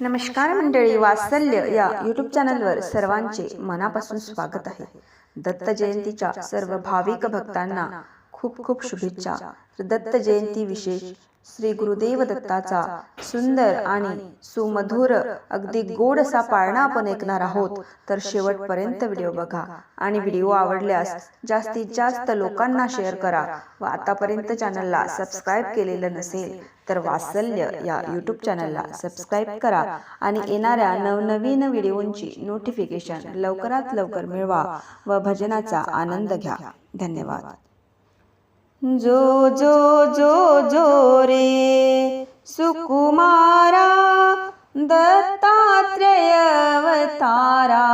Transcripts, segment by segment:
नमस्कार मंडळी वात्सल्य या यूट्यूब चॅनलवर सर्वांचे मनापासून स्वागत आहे. दत्त जयंतीच्या सर्व भाविक भक्तांना खूप खूप शुभेच्छा. दत्त जयंती विशेष श्री गुरुदेव दत्ताचा सुंदर आणि सुमधुर अगदी गोड असा पाळणा आपण ऐकणार आहोत. तर शेवटपर्यंत व्हिडिओ बघा आणि व्हिडिओ आवडल्यास जास्तीत जास्त लोकांना शेअर करा. व आतापर्यंत चॅनलला सबस्क्राईब केलेलं नसेल तर वात्सल्य या यूट्यूब चॅनलला सबस्क्राईब करा आणि येणाऱ्या नवनवीन व्हिडिओंची नोटिफिकेशन लवकरात लवकर मिळवा व भजनाचा आनंद घ्या. धन्यवाद. जो जो जो जो रे। सुकुमारा दत्तात्रेय अवतारा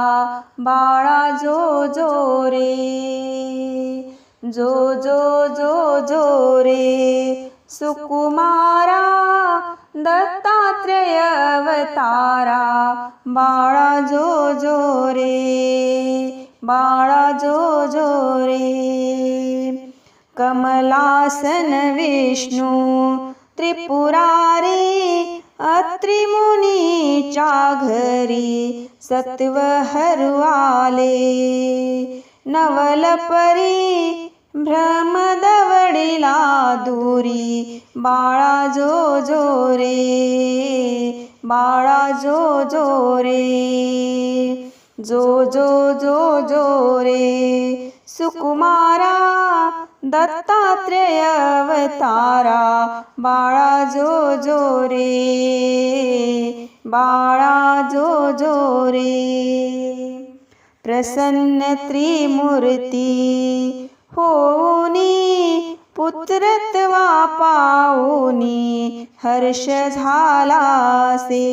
बाळा जो जो रे। जो जो जो जो रे। सुकुमारा दत्तात्रेय अवतारा बाळा जो जो रे। बाळा जो जो रे। कमलासन विष्णू त्रिपुरारी अत्रिमुनीच्या घरी सत्व हरवाले नवलपरी भ्रमदवडिला दूरी बाळा जो जो रे बाळा जो जो रे जो जो जो जो रे। सुकुमारा दत्तात्रेय अवतारा बाळा जो जो रे बाळा जो जो रे. प्रसन्न त्रिमूर्ती होनी पुत्रत्वा पाऊनी हर्ष झालासे.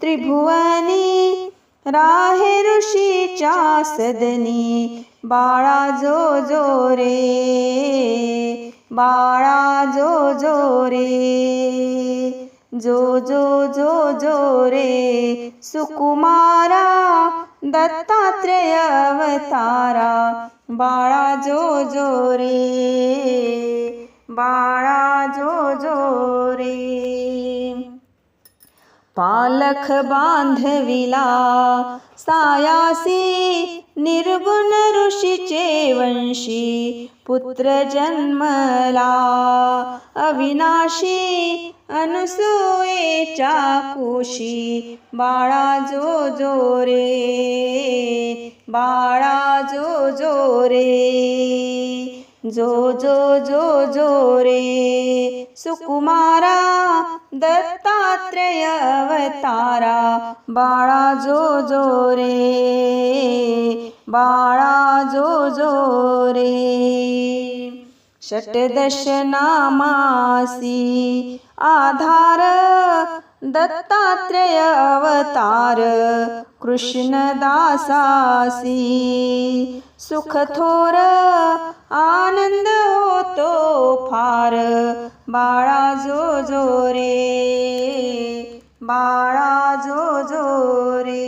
त्रिभुवनी राहे ऋषीच्या सदनी बाळा जो जो रे बाळा जो जो रे जो जो जो जो रे सुकुमारा दत्तात्रेय अवतारा बाळा जो जो रे बाळा जो जो रे. पालख बांधविला. सायासी निर्गुण ऋषीचे वंशी पुत्र जन्मला. अविनाशी अनुसूयेच्या कुशी बाळा जो जो रे. बाळा जो जो रे. जो जो जो जो रे. सुकुमारा दत्तात्रेय अवतारा बाळा जो जो रे बाळा जो जो रे. षटदश नामासी आधार दत्तात्रेय अवतार कृष्णदासासी. सुख थोर आनंद होतो फार बाळा जो जो रे बाळा जो जो रे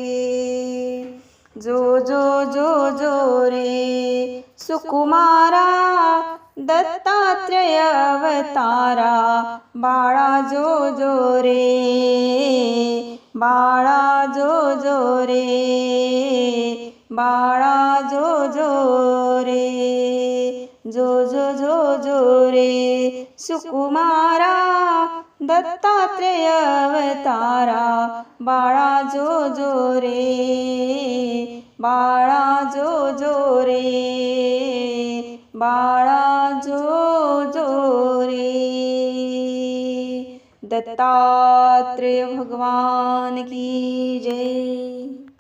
जो जो जो जो रे सुकुमारा दत्तात्रय अवतारा बाळा जो जो रे बाळा जो जो रे बाळा जो जो रे जो जो जो जो रे। सुकुमारा दत्तात्रेय अवतारा बाळा जो जो रे। बाळा जो जो रे। बाळा जो जो रे। दत्तात्रेय भगवान की जय।